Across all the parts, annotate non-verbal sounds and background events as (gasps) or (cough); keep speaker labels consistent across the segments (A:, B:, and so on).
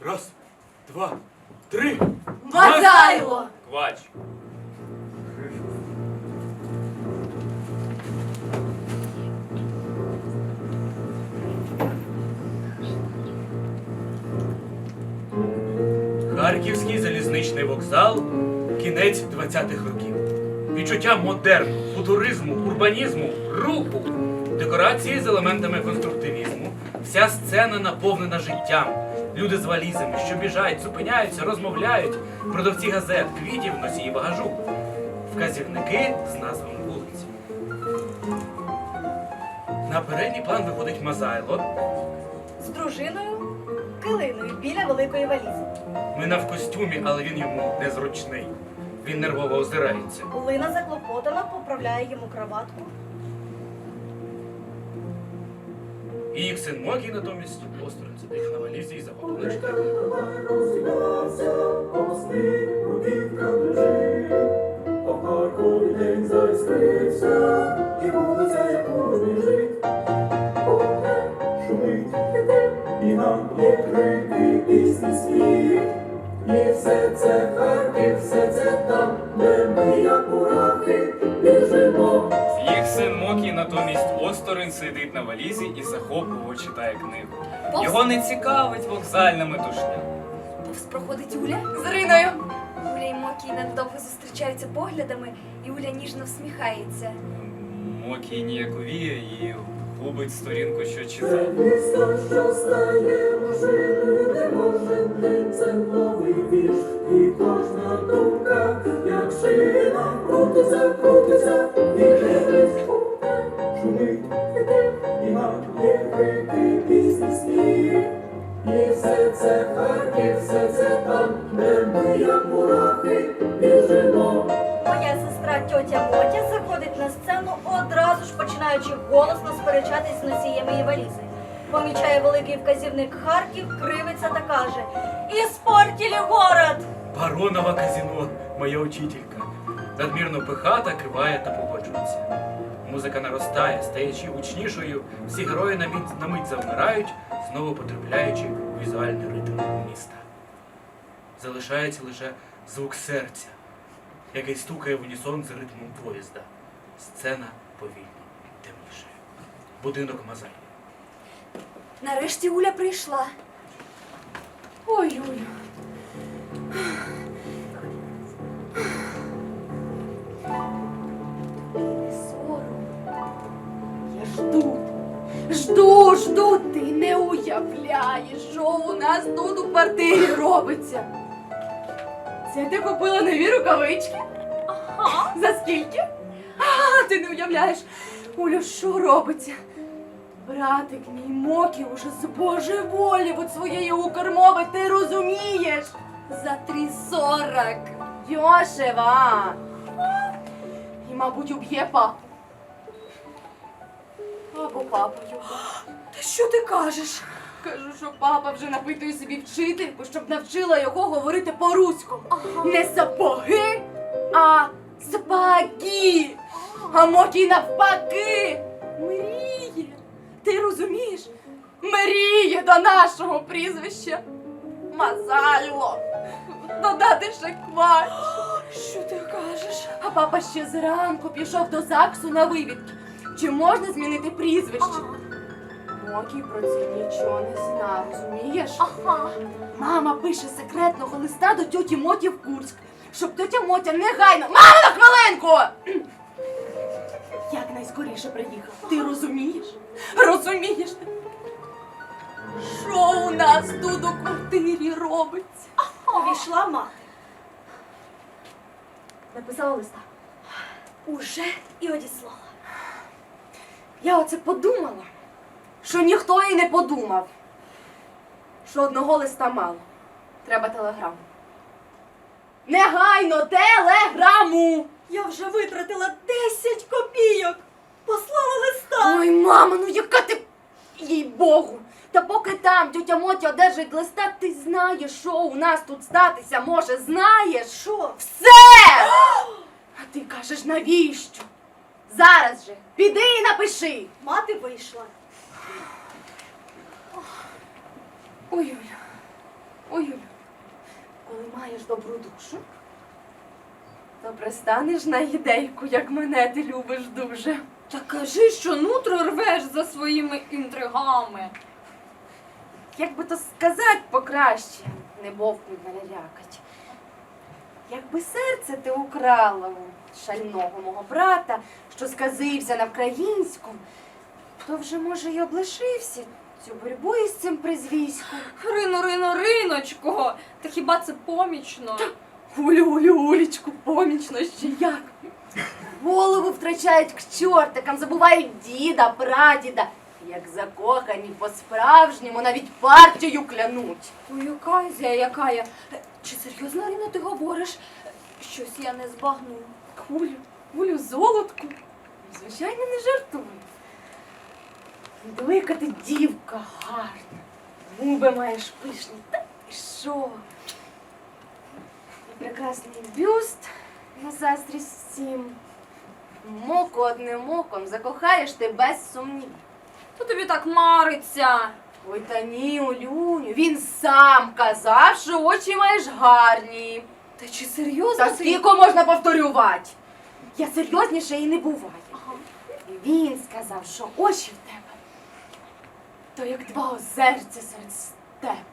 A: Раз, два, три.
B: Мазайло!
A: Квач. Харківський залізничний вокзал, кінець 20-х років. Відчуття модерну, футуризму, урбанізму, руху, декорації з елементами конструктивізму. Вся сцена наповнена життям. Люди з валізами, що біжать, зупиняються, розмовляють, продавці газет, квітів, носії багажу, вказівники з назвами вулиць. На передній план виходить Мазайло.
B: З дружиною килиною біля великої валізи.
A: Мина в костюмі, але він йому незручний. Він нервово озирається.
B: Лина заклопотана поправляє йому краватку.
A: І їх син Мокі натомість осторонь сидить на валізі і захоплений
C: і вулиця яку біжить. Шумить, і нам є пісні, сміх. І все це Харків, все це там, де ми, як мурахи, біжимо.
D: Їх син Мокій натомість осторонь сидить на валізі і захопливо читає книгу. Його не цікавить вокзальна метушня.
E: Повз проходить Уля.
F: З Риною.
E: Уля і Мокій надовго зустрічаються поглядами, і Уля ніжно всміхається.
D: Мокій ніяковіє і губить сторінку, що читав.
C: місто, що стає машиною, де кожен це новий вірш, і кожна думка, як шина, крутиться, крутиться, і живить шумить, і нам є крики, пісні, сміх. І все це Харків, все це там, де ми, як мурахи, біжимо.
B: Моя сестра тьотя Мотя заходить на сцену, одразу ж починаючи голосно сперечатись з носієм її валізи. Помічає великий вказівник Харків, кривиться та каже: Іспортили город!
A: Баронова казіно, моя учителька. Надмірно пихата, киває та погоджується. Музика наростає, стаючи гучнішою, всі герої на мить, на мить завмирають, знову потрапляючи у візуальний ритм міста. Залишається лише звук серця, який стукає в унісон з ритмом поїзда. Сцена повільно темніше. Будинок Мазай.
E: Нарешті Уля прийшла.
F: Ой, ой.
E: Не сором.
F: Я жду. Жду, жду, ти не уявляєш, що у нас тут у квартирі робиться. Це ти купила нові рукавички? Ага. За скільки? А, ти не уявляєш. Улю, що робиться? Братик мій Мокі уже з Божої волі від своєї укрмови, ти розумієш? За 3,40. Йошева. І, мабуть, уб'є папу. Або папа його. Та що ти кажеш? Кажу, що папа вже напитує собі вчительку, щоб навчила його говорити по-руському. Не сапоги, а сапаги. А Мокі навпаки. Мріє. Ти розумієш? Мріє до нашого прізвища. Мазайло. Додати ще квач. (gasps) Що ти кажеш? А папа ще зранку пішов до ЗАГСу на вивідки. Чи можна змінити прізвище? Мокі про це нічого не зна, розумієш?
E: Ага.
F: Мама пише секретного листа до тьоті Моті в Курськ, щоб тьотя Мотя негайно. Мама на хвилинку! Як найскоріше приїхав. Ти розумієш? Розумієш ти? Що у нас тут у квартирі робиться?
B: Увійшла мати.
F: Написала листа.
B: Уже і одіслала.
F: Я оце подумала, що ніхто і не подумав, що одного листа мало. Треба телеграму. Негайно телеграму!
B: Я вже витратила 10 копійок. Послала листа.
F: Ой, мама, ну яка ти. Їй Богу! Та поки там тьотя Мотя одержить листа, ти знаєш, що у нас тут статися може, знаєш?
B: Що?
F: Все! А ти кажеш, навіщо? Зараз же піди і напиши.
B: Мати вийшла.
F: Ой-ой. Ой, Юлю, коли маєш добру душу, то пристанеш на ідейку, як мене ти любиш дуже.
G: Та кажи, що нутро рвеш за своїми інтригами.
F: Як би то сказать покраще, не вовкнуть мене лякать. Якби серце ти украла у шального мого брата, що сказився на вкраїнську, то вже, може, й облишився цю боротьбу із цим призвіськом.
G: Рино, рино, риночко. Та хіба це помічно?
F: Улю, улю, улічку, помічно ще як. Голову втрачають к чортикам, забувають діда, прадіда. Як закохані по-справжньому, навіть партію клянуть.
G: Ой, яка Оказія, яка я. Чи серйозно, Рино, ти говориш? Щось я не збагну.
F: Кулю, кулю, золотку. Звичайно, не жартую. Велика ти дівка гарна. Губи маєш пишні. Та ти що? І прекрасний бюст на заздрість всім. Моку одним оком закохаєш ти без сумнів.
G: То тобі так мариться.
F: Ой, та ні, Олюню, він сам казав, що очі маєш гарні.
G: Та чи серйозно
F: Та
G: ти?
F: скільки можна повторювати? Я серйозніше і не буваю. І він сказав, що очі в тебе то як два озерця серед степ.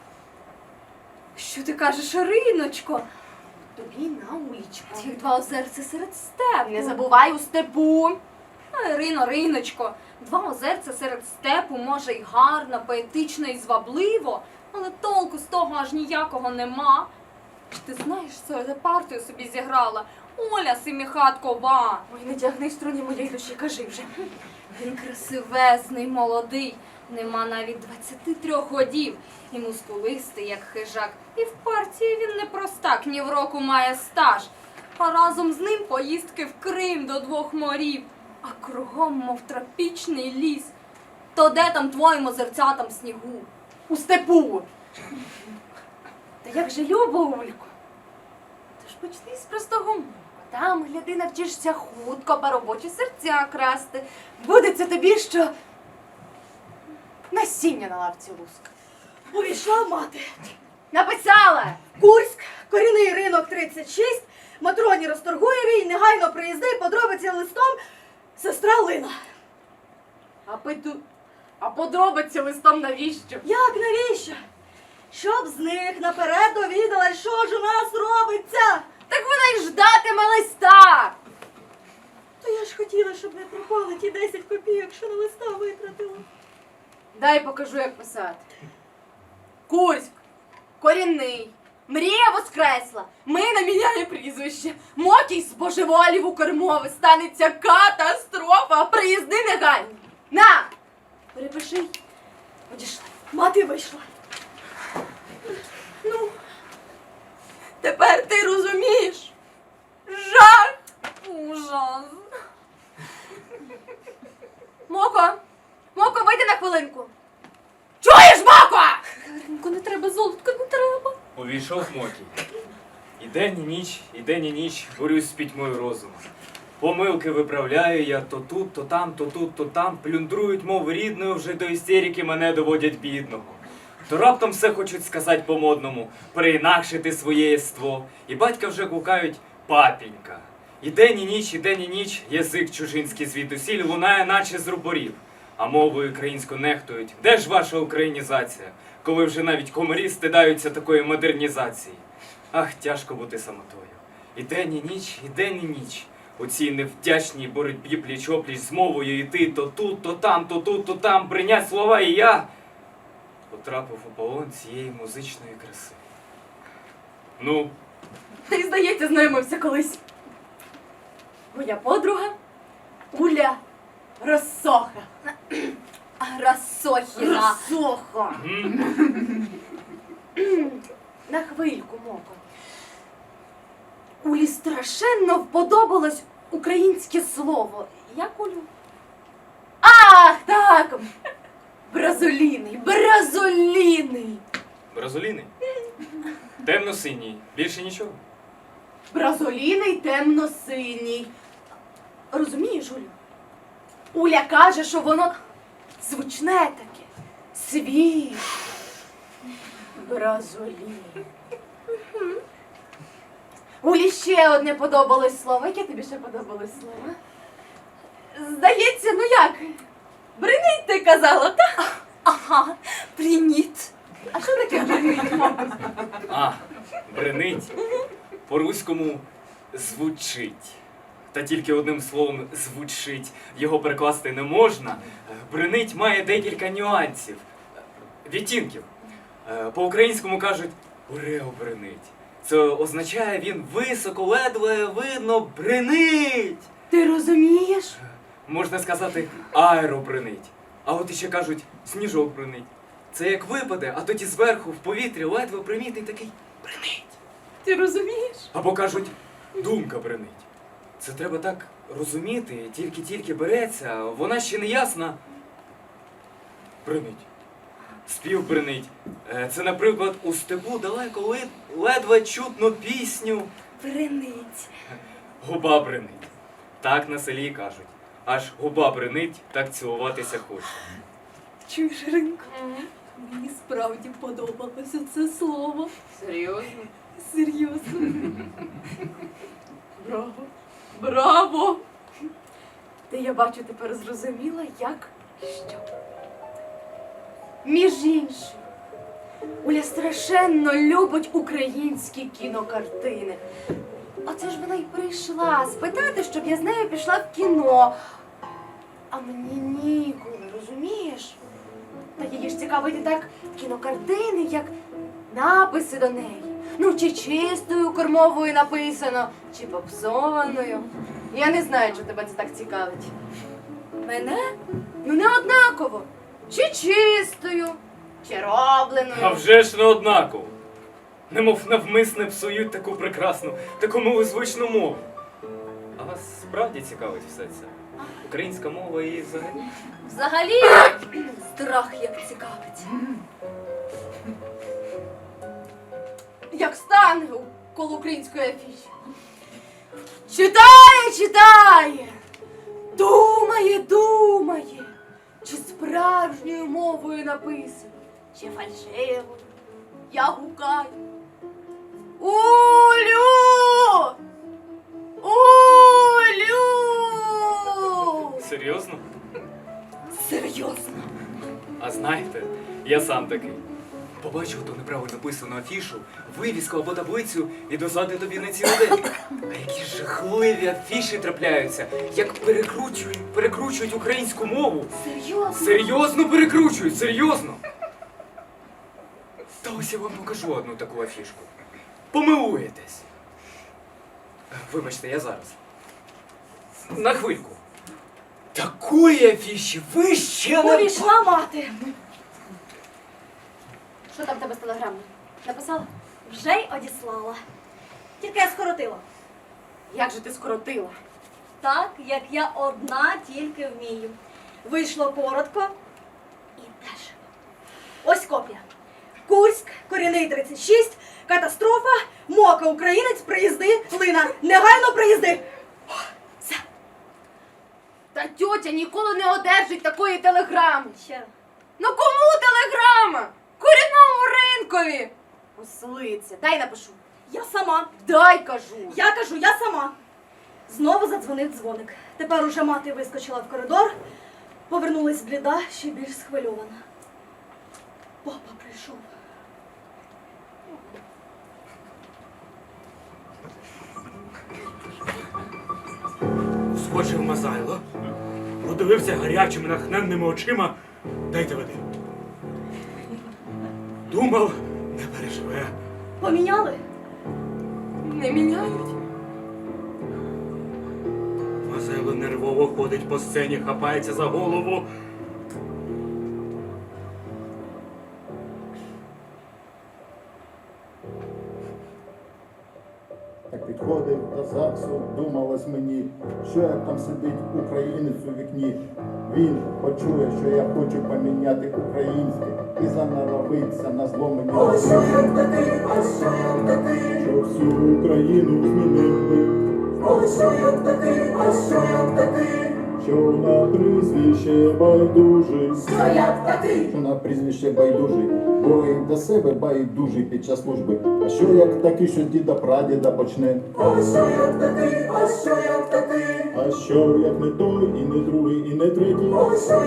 G: Що ти кажеш, Риночко?
F: Тобі на улічку.
G: Як два озерця серед степу.
F: Не забувай у степу.
G: Ай, Рино, Риночко, два озерця серед степу, може, й гарно, поетично і звабливо, але толку з того аж ніякого нема. Ти знаєш, що за партію собі зіграла? Оля Семіхаткова.
F: Ой, не тягни струні моєї душі, кажи вже.
G: Він красивезний, молодий, нема навіть 23 годів, і мускулистий, як хижак. І в партії він не простак, ні в року має стаж. А разом з ним поїздки в Крим до двох морів, а кругом, мов тропічний ліс. То де там твоїм озерцятам снігу?
F: У степу. Та як же любо, Улько? Тож почни з простого мока. Там, гляди, навчишся хутко по робочі серця красти. Буде це тобі, що насіння на лавці луска.
B: Увійшла мати.
F: Написала!
B: Курськ, корінний ринок 36, Матроні Розторгуєвій, негайно приїзди, подробиці листом, сестра Лина.
F: А питу. А подробиці листом навіщо?
B: Як навіщо? Щоб з них наперед довідалась, що ж у нас робиться.
F: Так вона й ждатиме листа!
B: То я ж хотіла, щоб не пропали ті 10 копійок, що на листа витратила.
F: Дай покажу, як писати. Курськ, корінний. Мрія воскресла. Ми наміняє прізвище. Мотій з божеволів у кермови. Станеться катастрофа. Приїзди негайно. На! Перепиши. Одійшли.
B: Мати вийшла.
F: Ну, тепер ти розумієш. Жах!
G: Ужас.
F: Моко! Моко, вийди на хвилинку. Чуєш, Моко?
G: Ринку не треба, золотко не треба.
D: Увійшов Мокій. І день, і ніч, і день, і ніч борюсь з пітьмою розуму. Помилки виправляю я то тут, то там, то тут, то там. Плюндрують мов рідною, вже до істерики мене доводять бідного. То раптом все хочуть сказати по-модному, переінакшити своє єство. І батька вже гукають папінька. І день, і ніч, і день, і ніч, язик чужинський звідусіль лунає, наче з рупорів. А мовою українську нехтують. Де ж ваша українізація, коли вже навіть комарі стидаються такої модернізації? Ах, тяжко бути самотою. І день, і ніч, і день, і ніч. У цій невдячній боротьбі пліч-опліч з мовою йти то тут, то там, то тут, то там, прийнять слова, і я потрапив у полон цієї музичної краси. Ну,
F: Ти, здається, знайомився колись. Моя подруга Уля Росоха.
G: Расохіна.
F: Росоха.
D: м,
F: На хвильку, Моко. Улі страшенно вподобалось українське слово. Як Улю? Ах, так! Бразоліний, бразоліний.
D: бразоліни. Темно-синій, більше нічого.
F: Бразоліний темно-синій. Розумієш, Улю? Уля каже, що воно звучне таке, свіже, Бразолі. Улі ще одне подобалось слово. Яке тобі ще подобалось слово? Здається, ну як? Бринить ти казала, так?
G: Ага, привіт.
F: А що таке бринить?
D: А, бренить. По-руському звучить. Та тільки одним словом звучить. Його перекласти не можна. Бренить має декілька нюансів. Відтінків. Е, По-українському кажуть урео бренить. Це означає він високо, ледве видно бренить.
F: Ти розумієш?
D: Можна сказати аеробренить. А от іще кажуть сніжок бренить. Це як випаде, а тоді зверху в повітрі ледве примітний такий бренить.
F: Ти розумієш?
D: Або кажуть, думка бренить. Це треба так розуміти, тільки-тільки береться, вона ще не ясна. Бренить. Спів бренить. Е, Це, наприклад, у степу далеко лед- ледве чутно пісню.
G: Бринить.
D: Губа бренить. Так на селі кажуть. Аж губа бренить, так цілуватися хоче.
G: Чуєш, Ринко? Мені справді подобалося це слово.
F: Серйозно?
G: Серйозно.
F: Браво! Браво! Ти, я бачу, тепер зрозуміла, як що. Між іншим, Уля страшенно любить українські кінокартини. Оце ж вона й прийшла спитати, щоб я з нею пішла в кіно. А мені ніколи, розумієш? Та її ж цікавить і так кінокартини, як написи до неї. Ну, чи чистою кормовою написано, чи попсованою. Я не знаю, чи тебе це так цікавить.
G: Мене?
F: Ну, не однаково. Чи чистою, чи робленою.
D: А вже ж не однаково. Немов навмисне псують таку прекрасну, таку милозвучну мову. А вас справді цікавить все це? Українська мова і взагалі?
G: Взагалі (clears throat) страх як цікавить.
F: Як стане коло української афіші. Читає, читає, думає, думає, чи справжньою мовою написано, чи фальшивою. Я гукаю. Улю! Улю!
D: Серйозно?
G: Серйозно.
D: А знаєте, я сам такий. Побачив ту неправильно написану афішу, вивіску або таблицю і дозади тобі на цілий день. А які жахливі афіші трапляються, як перекручують, перекручують українську мову.
F: Серйозно?
D: Серйозно перекручують, серйозно. Та ось я вам покажу одну таку афішку. Помилуєтесь. Вибачте, я зараз. На хвильку. Такої афіші ви ще не...
B: Увійшла мати.
F: Що там в тебе з телеграми? Написала?
B: Вже й одіслала. Тільки я скоротила.
F: Як же ти скоротила?
B: Так, як я одна тільки вмію. Вийшло коротко і дешево. Ось копія. Курськ, корінний 36, катастрофа, мока українець, приїзди, лина. Негайно приїзди. О, Все,
F: Та тьотя ніколи не одержить такої телеграми.
B: ще.
F: Ну кому телеграма? Ринкові. Ослиця, дай напишу.
B: Я сама.
F: Дай кажу.
B: Я кажу, я сама. Знову задзвонив дзвоник. Тепер уже мати вискочила в коридор, повернулась бліда, ще більш схвильована. Папа прийшов.
A: Вскочив Мазайло, подивився гарячими нахненними очима. Дайте води. Думав, не переживе.
B: Поміняли?
F: Не міняють.
A: Мазайло нервово ходить по сцені, хапається за голову.
H: Як підходив до ЗАГСу, думалось мені, що як там сидить українець у вікні. Він почує, що я хочу поміняти українське і занаробиться на зло мені.
C: Ось що як такий, а що як такий,
H: Що всю Україну змінив би,
C: як такий, а що як такий,
H: що на прізвище байдужий.
C: Що як такий?
H: Що на прізвище байдужий, бо і до себе байдужий під час служби. А що як такий, що діда прадіда почне?
C: Як такий? А що як такий?
H: А що як не той, і не другий, і не третій?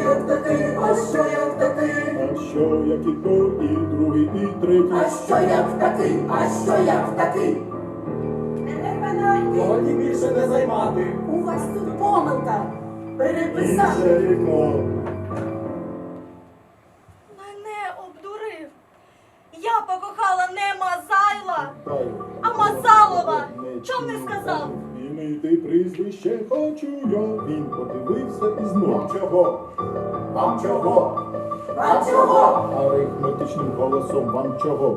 C: Як такий? А що як такий?
H: А що як і той, і другий, і третій?
C: А що як такий? А що як такий?
I: Годі більше не займати.
C: У вас тут помилка. Переписати.
H: Інше вікно.
B: Мене обдурив. Я покохала не Мазайла,
H: Дай.
B: а Мазалова. Чом не сказав?
H: Змінити прізвище хочу я. Він подивився і знов. Чого? Вам чого?
C: А чого?
H: Арифметичним голосом вам чого?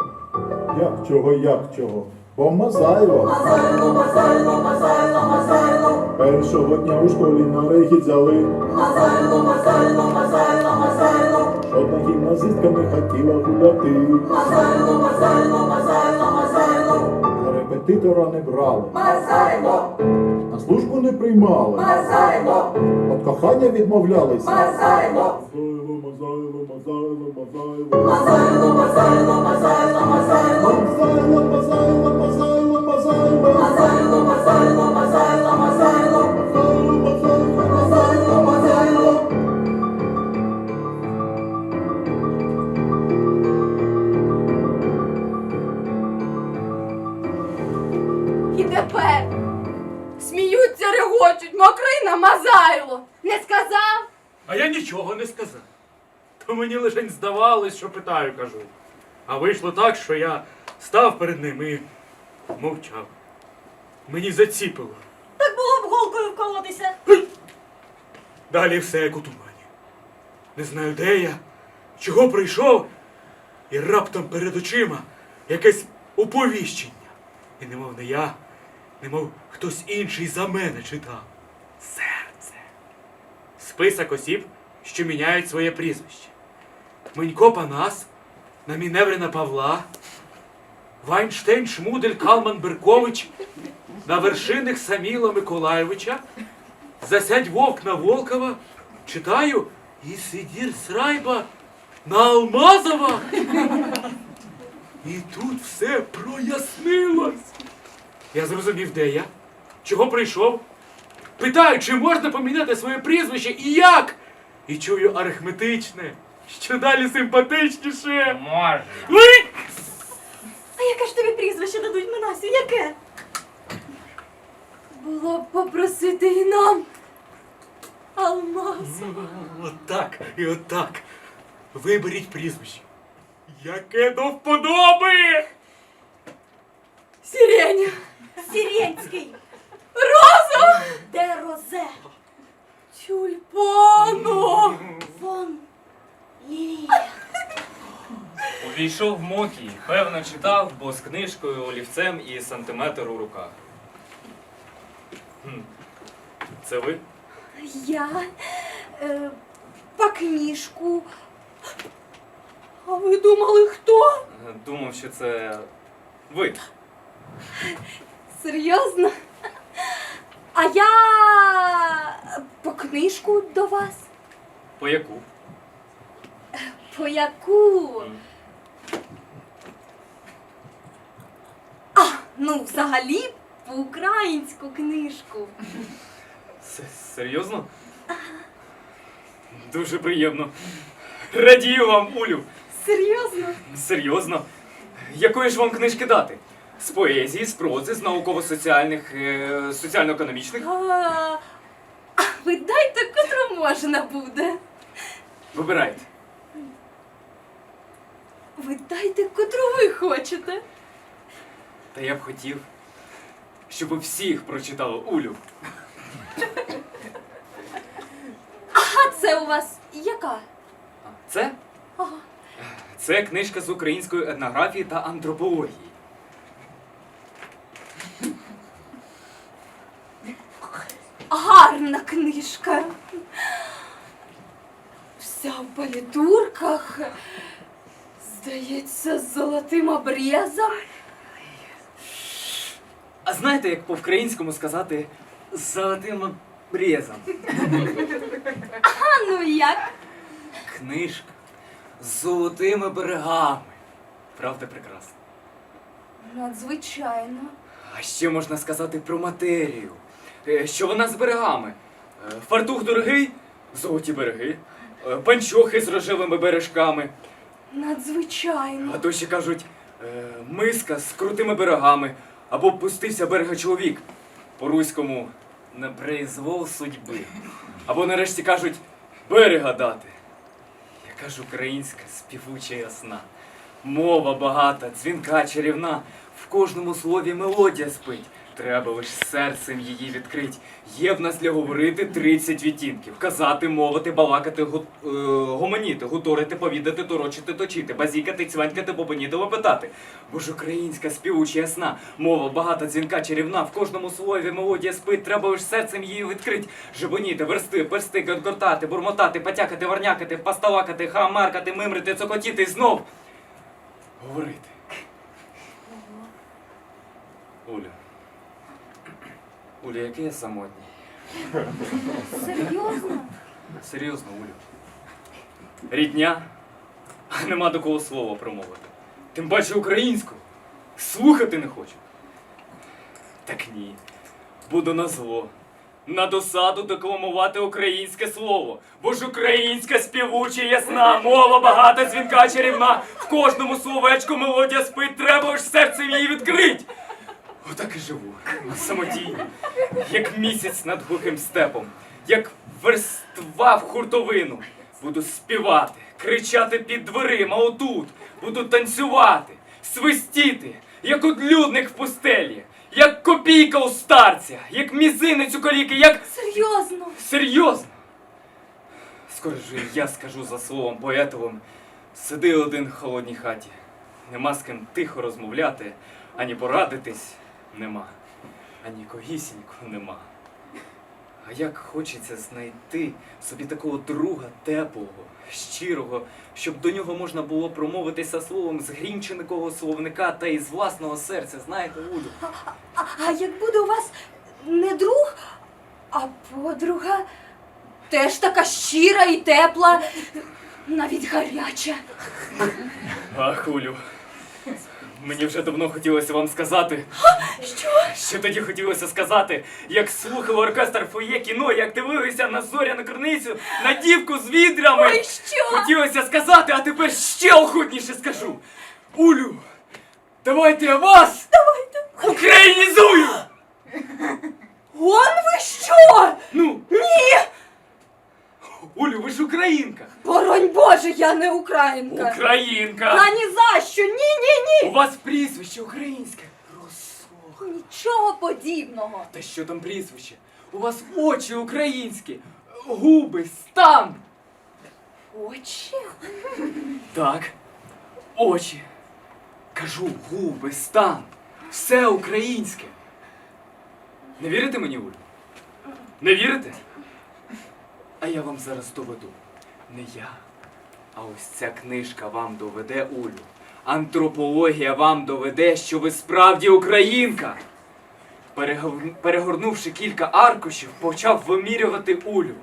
H: Як чого, як чого? Бо Мазайло
C: Мазайло, мазайло, мазайло, мазайло.
H: першого дня у школі на рейхі взяли.
C: Мазайло, мазайло, мазайло, мазайло.
H: Жодна гімназистка не хотіла гуляти.
C: Мазайло, мазайло, мазайло, мазайло.
H: Репетитора не брали.
C: Мазайло,
H: На службу не приймали.
C: мазайло,
H: От кохання відмовлялися.
C: мазайло.
H: Мазайло, мазайло, мазайло, мазайло.
C: Мазайло, мазайло, мазайло, мазайло.
H: Мазайло, мазайло, мазайло, мазайло.
C: Мазайло, мазайло, мазайло, мазайло.
H: Мазайло, мазайло,
C: Мазайло, мазайло.
F: І тепер сміються, регочуть, мокрий мазайло. Не сказав?
A: А я нічого не сказав. То (laughs) мені лише здавалось, що питаю, кажу. А вийшло так, що я став перед ним і мовчав. Мені заціпило.
B: Так було б голкою вколотися. (clears throat)
A: Далі все як у тумані. Не знаю, де я, чого прийшов, і раптом перед очима якесь оповіщення. І немов не я, немов хтось інший за мене читав. Серце. Список осіб, що міняють своє прізвище. Менько Панас, Наміневрина Павла, Вайнштейн Шмудель Калман Беркович, на вершинах Саміла Миколайовича, Засядь вовк на Волкова, читаю, і сидір Срайба на Алмазова. І тут все прояснилось. Я зрозумів, де я, чого прийшов. Питаю, чи можна поміняти своє прізвище і як? І чую арифметичне, що далі симпатичніше.
D: Можна.
A: Ой!
B: А яке ж тобі прізвище дадуть Минасю? Яке?
F: Було б попросити і нам. Алмаз.
A: Отак і отак. Виберіть прізвище. Яке до вподоби!
F: Сіреня.
B: Сіренський.
F: Роза.
B: Де розе?
F: Тюльпану.
B: Вон.
D: Увійшов Мокій, певно читав, бо з книжкою, олівцем і сантиметр у руках. Хм. Це ви?
G: Я е, по книжку.
F: А ви думали, хто?
D: Думав, що це ви.
G: Серйозно? А я по книжку до вас.
D: По яку?
G: По яку? А, ну взагалі по українську книжку.
D: С- Серйозно? Дуже приємно. Радію вам, Улю.
G: Серйозно?
D: Серйозно? Якої ж вам книжки дати? З поезії, з прози, з науково-соціальних, е, соціально-економічних?
G: А, а ви дайте, котру можна буде.
D: Вибирайте.
G: Ви дайте, котру ви хочете.
D: Та я б хотів, щоб ви всіх прочитали Улю.
G: А це у вас яка?
D: Це?
G: Ага.
D: Це книжка з української етнографії та антропології.
G: Гарна книжка. Вся в палітурках. Здається, з золотим обрізом.
D: А знаєте, як по-українському сказати з золотим Брезом.
G: А ну як?
D: Книжка з золотими берегами. Правда, прекрасно.
E: Надзвичайно.
D: А ще можна сказати про матерію. Е, Що вона з берегами? Е, Фартух дорогий, золоті береги, Е, панчохи з рожевими бережками.
E: Надзвичайно.
D: А то ще кажуть, е, миска з крутими берегами, або пустився берега чоловік. По-руському на произвол судьби. Або нарешті кажуть берега дати. Яка ж українська співуча ясна. Мова багата, дзвінка чарівна, в кожному слові мелодія спить. Треба лиш серцем її відкрить. Є в нас для говорити 30 відтінків. Казати, мовити, балакати, гу, е, гомоніти, гуторити, повідати, торочити, точити, базікати, цванькати, бобоніти, лепетати. Бо ж українська співуча ясна, мова багата, дзвінка чарівна, в кожному слові мелодія спить, треба лиш серцем її відкрить. Жебоніти, версти, персти, гортати, бурмотати, потякати, варнякати, пасталакати, хамаркати, мимрити, цокотіти і знов. Говорити. Уля. Уля, який я самотній.
G: Серйозно?
D: Серйозно, Улю. Рідня, а нема до кого слова промовити. Тим паче українську. Слухати не хочу. Так ні. Буду на зло. На досаду декламувати українське слово. Бо ж українська співуча ясна, мова багата, дзвінка чарівна. В кожному словечку мелодія спить, треба ж серцем її відкрить. Отак і живу, на самоті, як місяць над глухим степом, як верства в хуртовину. Буду співати, кричати під дверима отут, буду танцювати, свистіти, як одлюдник в пустелі, як копійка у старця, як мізинець у коліки, як
E: Серйозно.
D: Серйозно? Скоро ж я скажу за словом поетовим. Сиди один в холодній хаті. Нема з ким тихо розмовляти, ані порадитись нема, ані когісінько нема. А як хочеться знайти собі такого друга теплого, щирого, щоб до нього можна було промовитися словом з грінченкого словника та із власного серця, знаєте, Уду.
E: А, а як буде у вас не друг, а подруга? Теж така щира і тепла, навіть гаряча.
D: Ах, Улю. Мені вже давно хотілося вам сказати.
E: Що?
D: Що тоді хотілося сказати, як слухав оркестр фоє кіно, як дивилися на зоряну криницю, на дівку з відрами.
E: Ой, що?
D: Хотілося сказати, а тепер ще охотніше скажу. Улю, давайте я вас
E: Давайте.
D: українізую!
E: Он ви що?
D: Ну,
E: Ні!
D: Улю, ви ж українка!
E: Боронь Боже, я не українка.
D: Українка!
E: Та ні за що, ні, ні, ні.
D: У вас прізвище українське. Росох.
E: Нічого подібного.
D: Та що там прізвище? У вас очі українські, губи, стан.
E: Очі?
D: Так, очі. Кажу, губи, стан. Все українське. Не вірите мені, Улю? Не вірите? А я вам зараз доведу. Не я. А ось ця книжка вам доведе, Улю. Антропологія вам доведе, що ви справді українка. Перегорнувши кілька аркушів, почав вимірювати Улю.